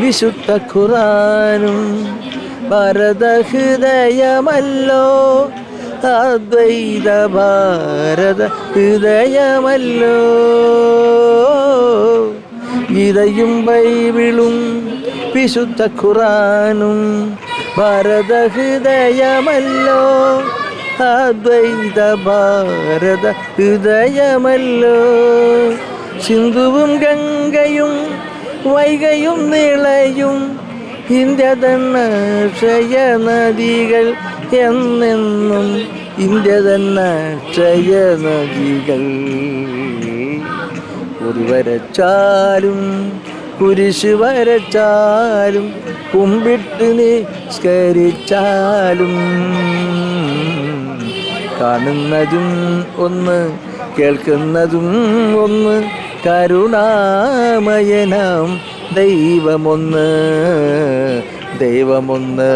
വിശുദ്ധ ഖുറാനും ഭരതഹൃദയമല്ലോ. അദ്വൈത ഭാരത ഹൃദയമല്ലോ. ഗീതയും ബൈബിളും വിശുദ്ധ ഖുറാനും ഭരത ഹൃദയമല്ലോ അദ്വൈത ഭാരത ഹൃദയമല്ലോ. സിന്ധുവും ഗംഗയും വൈകയും നിളയും. ഇന്ത്യ തന്നക്ഷയ നദികൾ എന്നെന്നും. ഇന്ത്യ തന്നക്ഷയ നദികൾ ഒരു വരച്ചാലും കുരിശ് വരച്ചാലും കുമ്പിട്ട് നിസ്കരിച്ചാലും. കാണുന്നതും ഒന്ന് കേൾക്കുന്നതും ഒന്ന് കരുണാമയനാം ദൈവമൊന്ന് ദൈവമൊന്ന്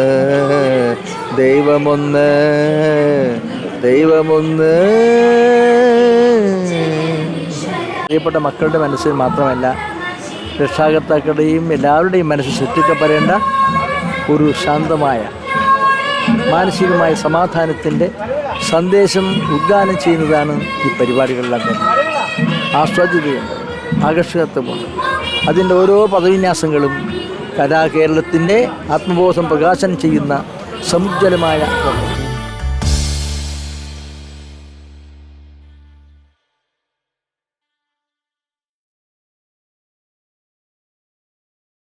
ദൈവമൊന്ന് ദൈവമൊന്ന്. പ്രിയപ്പെട്ട മക്കളുടെ മനസ്സിൽ മാത്രമല്ല രക്ഷാകർത്താക്കളുടെയും എല്ലാവരുടെയും മനസ്സിൽ സൃഷ്ടിക്കപ്പെടേണ്ട ഒരു ശാന്തമായ മാനസികമായ സമാധാനത്തിന്റെ സന്ദേശം ഉദ്ഗാനം ചെയ്യുന്നതാണ് ഈ പരിപാടികളിലൊക്കെ ആസ്വാദ്യതയുണ്ട് ആകർഷകത്വമുണ്ട്. അതിന്റെ ഓരോ പദവിന്യാസങ്ങളും കലാകേരളത്തിന്റെ ആത്മബോധം പ്രകാശനം ചെയ്യുന്ന സമുജ്വലമായ